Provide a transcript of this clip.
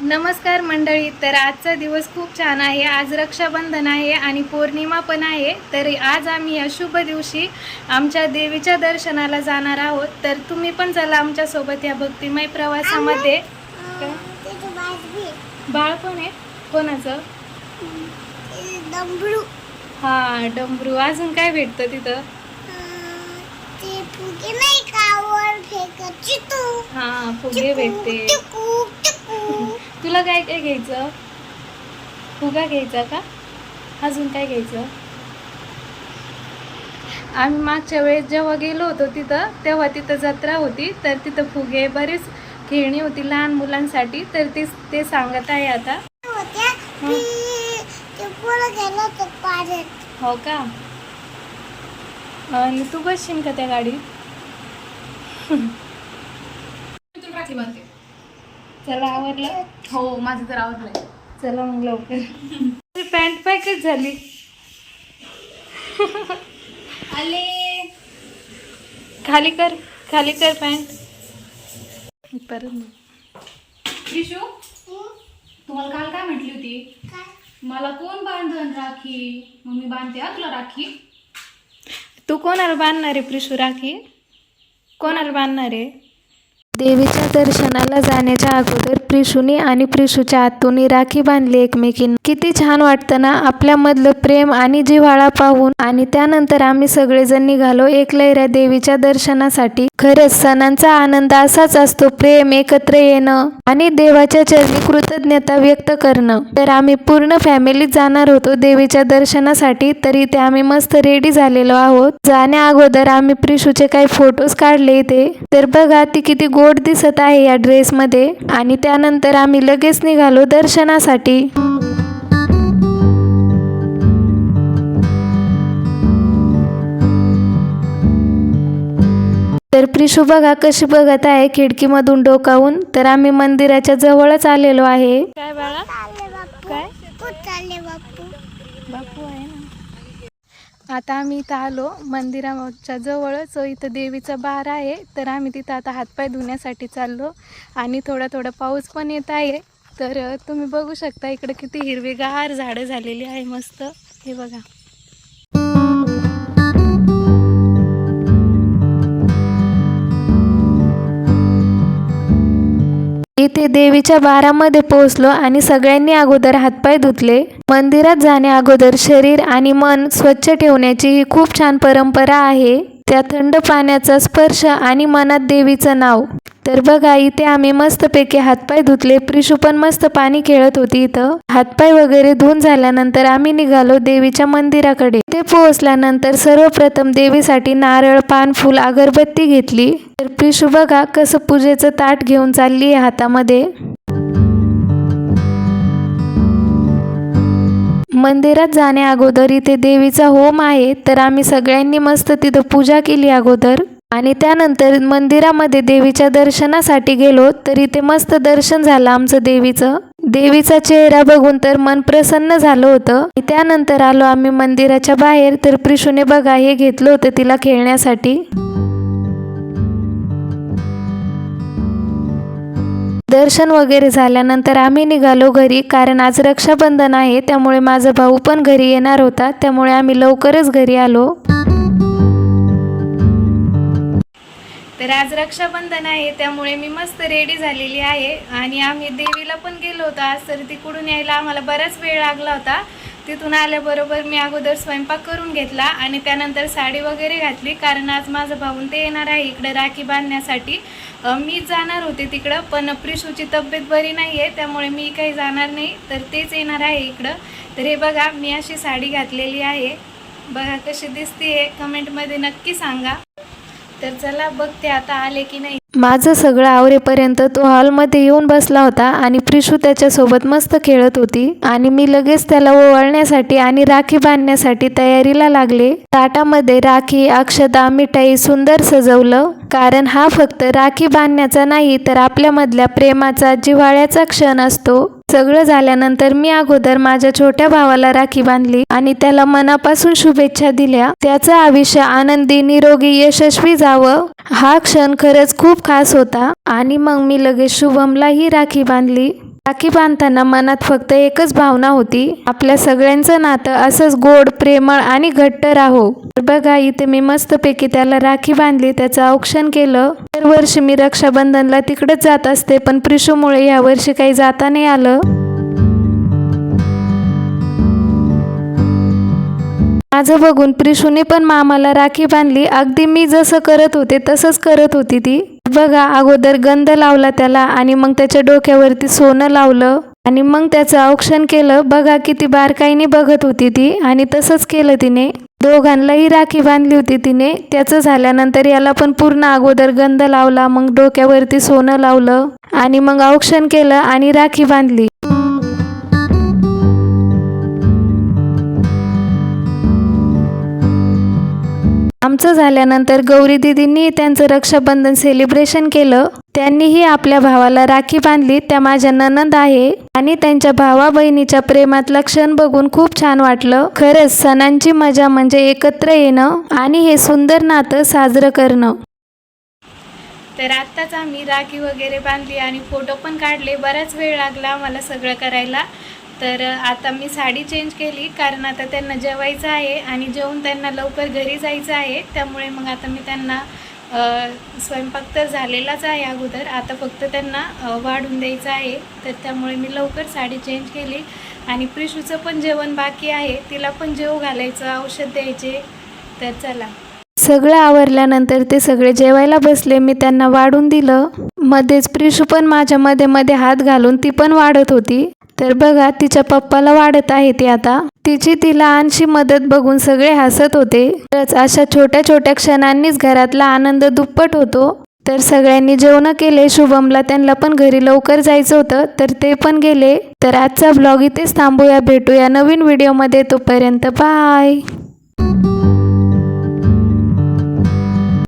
नमस्कार मंडळी तर आजचा दिवस खूप छान आहे. आज रक्षाबंधन आहे आणि पौर्णिमा पण आहे. तर आज आम्ही या शुभ दिवशी आमच्या देवीच्या दर्शनाला जाणार आहोत. तर तुम्ही पण चला आमच्यासोबत या भक्तिमय प्रवासामध्ये. बाळ पण आहे? कोणाचं? दंबळू हा डमरू. अजून काय भेटतं तिथं? हा फुगे भेटते. तुला काय काय घ्यायचं? फुगा घ्यायचा का? अजून काय घ्यायचं? आम्ही मागच्या वेळेस जेव्हा गेलो होतो तिथं तेव्हा तिथं जत्रा होती. तर तिथं फुगे बरेच खेळणी होती लहान मुलांसाठी. तर ते ते सांगत आहे आता. हो. का? आणि तू बसशील का त्या गाडीत? तुला राखी बांधते. चला आवरलं? हो माझं तर आवडलंय चला मग लवकर. पॅन्ट पॅकच झाली. आले. खाली कर खाली कर पॅन्ट परत. विशू तुम्हाला काल काय म्हटली होती? काय? मला कोण बांधन राखी? मग मी बांधते हा तुला राखी. तू कोणाला बांधणार आहे प्रिशू राखी? कोणाला बांधणार आहे? देवीच्या दर्शनाला जाण्याच्या अगोदर प्रिशूनी आणि प्रिशूच्या आतूनी राखी बांधली एकमेकींना. किती छान वाटतं ना आपल्यामधलं प्रेम आणि जिव्हाळा पाहून. आणि त्यानंतर आम्ही सगळेजण निघालो एकलैऱ्या देवीच्या दर्शनासाठी. खरंच सणांचा आनंद असाच असतो प्रेम एकत्र येणं आणि देवाच्या चरणी कृतज्ञता व्यक्त करणं. तर आम्ही पूर्ण फॅमिलीत जाणार होतो देवीच्या दर्शनासाठी तरी ते आम्ही मस्त रेडी झालेलो आहोत. जाण्या अगोदर आम्ही प्रिशूचे काही फोटोज काढले इथे. तर बघा ती किती गोड दिसत आहे या ड्रेसमध्ये. आणि त्यानंतर आम्ही लगेच निघालो दर्शनासाठी. तर प्रिशू बघा कशी बघत आहे खिडकीमधून डोकावून. तर आम्ही मंदिराच्या जवळच आलेलो आहे. काय बाळा चालले बापू काय कुठं चालले बापू बापू आहे ना आता आम्ही इथं आलो मंदिराच्या जवळच. इथं देवीचा बार आहे तर आम्ही तिथं आता हातपाय धुण्यासाठी चाललो. आणि थोडा थोडा पाऊस पण येत आहे. तर तुम्ही बघू शकता इकडे किती हिरवेगार झाडं झालेली आहे मस्त. हे बघा. इथे देवीच्या बारामध्ये पोहोचलो आणि सगळ्यांनी अगोदर हातपाय धुतले. मंदिरात जाण्या अगोदर शरीर आणि मन स्वच्छ ठेवण्याची ही खूप छान परंपरा आहे. त्या थंड पाण्याचा स्पर्श आणि मनात देवीचं नाव. तर बघा इथे आम्ही मस्तपैकी हातपाय धुतले. प्रिशू पण मस्त पाणी खेळत होती इथं. हातपाय वगैरे धुवून झाल्यानंतर आम्ही निघालो देवीच्या मंदिराकडे. ते पोहोचल्यानंतर सर्वप्रथम देवीसाठी नारळ पान फुल अगरबत्ती घेतली. तर प्रिशू बघा कसं पूजेचं ताट घेऊन चालली आहे हातामध्ये. मंदिरात जाण्या अगोदर इथे देवीचा होम आहे. तर आम्ही सगळ्यांनी मस्त तिथं पूजा केली अगोदर. आणि त्यानंतर मंदिरामध्ये देवीच्या दर्शनासाठी गेलो तर इथे मस्त दर्शन झालं आमचं देवीचं. देवीचा चेहरा बघून तर मन प्रसन्न झालं होतं. त्यानंतर आलो आम्ही मंदिराच्या बाहेर तर प्रिशूने बघा हे घेतलं होतं तिला खेळण्यासाठी. दर्शन वगैरे झाल्यानंतर आम्ही निघालो घरी कारण आज रक्षाबंधन आहे त्यामुळे माझा भाऊ पण घरी येणार होता त्यामुळे आम्ही लवकरच घरी आलो. तर आज रक्षाबंधन आहे त्यामुळे मी मस्त रेडी झालेली आहे. आणि आम्ही देवीला पण गेलो होतो आज तर तिकडून यायला आम्हाला बराच वेळ लागला होता. तिथून आल्याबरोबर मी अगोदर स्वयंपाक करून घेतला आणि त्यानंतर साडी वगैरे घातली कारण आज माझं भाऊन ते येणार आहे इकडं राखी बांधण्यासाठी. मी जाणार होते तिकडं पण प्रिशूची तब्येत बरी नाही आहे त्यामुळे मी काही जाणार नाही तर तेच येणार आहे इकडं. तर हे बघा मी अशी साडी घातलेली आहे. बघा कशी दिसते कमेंटमध्ये नक्की सांगा. तर चला बघते आता आले की नाही. माझं सगळं आवरेपर्यंत तो हॉलमध्ये येऊन बसला होता आणि प्रिशू त्याच्यासोबत मस्त खेळत होती आणि मी लगेच त्याला ओवाळण्यासाठी आणि राखी बांधण्यासाठी तयारीला लागले. ताटामध्ये राखी अक्षता मिठाई सुंदर सजवलं. कारण हा फक्त राखी बांधण्याचा नाही तर आपल्यामधल्या प्रेमाचा जिव्हाळ्याचा क्षण असतो. सगळं झाल्यानंतर मी अगोदर माझ्या छोट्या भावाला राखी बांधली आणि त्याला मनापासून शुभेच्छा दिल्या. त्याचं आयुष्य आनंदी निरोगी यशस्वी जावं. हा क्षण खरंच खूप खास होता आणि मग मी लगेच शुभमलाही राखी बांधली. राखी बांधताना मनात फक्त एकच भावना होती आपल्या सगळ्यांचं नातं असंच गोड प्रेमळ आणि घट्ट राहो. तर बघा इथे मी मस्तपैकी त्याला राखी बांधली त्याचं औक्षण केलं. दरवर्षी मी रक्षाबंधनला तिकडेच जात असते पण प्रिशूमुळे यावर्षी काही जाता नाही आलं. माझं बघून प्रिशूने पण मामाला राखी बांधली. अगदी मी जसं करत होते तसंच करत होती ती. बघा अगोदर गंध लावला त्याला आणि मग त्याच्या डोक्यावरती सोनं लावलं आणि मग त्याचं औक्षण केलं. बघा किती बारकाईने बघत होती ती आणि तसंच केलं तिने. दोघांनाही राखी बांधली होती तिने. त्याचं झाल्यानंतर याला पण पूर्ण अगोदर गंध लावला मग डोक्यावरती सोनं लावलं आणि मग औक्षण केलं आणि राखी बांधली. आमचं झाल्यानंतर गौरी दिदींनी त्यांचं रक्षाबंधन सेलिब्रेशन केलं. त्यांनीही आपल्या भावाला राखी बांधली. त्या माझ्या ननंद आहे आणि त्यांच्या भावा बहिणीच्या प्रेमातला क्षण बघून खूप छान वाटलं. खरंच सणांची मजा म्हणजे एकत्र येणं आणि हे सुंदर नातं साजरं करणं. तर आत्ताच आम्ही राखी वगैरे बांधली आणि फोटो पण काढले. बराच वेळ लागला मला सगळं करायला. तर आता मी साडी चेंज केली कारण आता त्यांना जेवायचं आहे आणि जेवून त्यांना लवकर घरी जायचं आहे. त्यामुळे मग आता मी त्यांना स्वयंपाक तर झालेलाच आहे अगोदर. आता फक्त त्यांना वाढून द्यायचं आहे. तर त्यामुळे मी लवकर साडी चेंज केली. आणि प्रिशूचं पण जेवण बाकी आहे. तिला पण जेव घालायचं औषध द्यायचे. तर चला. सगळं आवरल्यानंतर ते सगळे जेवायला बसले. मी त्यांना वाढून दिलं. मध्येच प्रिशू पण माझ्या मध्ये मध्ये हात घालून ती पण वाढत होती. तर बघा तिच्या पप्पाला वाढत आहे ती आता. तिची ती लहानशी मदत बघून सगळे हसत होते. तरच अशा छोट्या छोट्या क्षणांनीच घरातला आनंद दुप्पट होतो. तर सगळ्यांनी जेवण केले. शुभमला त्यांना पण घरी लवकर जायचं होतं तर ते पण गेले. तर आजचा ब्लॉग इथेच थांबूया. भेटूया नवीन व्हिडिओमध्ये. तोपर्यंत बाय.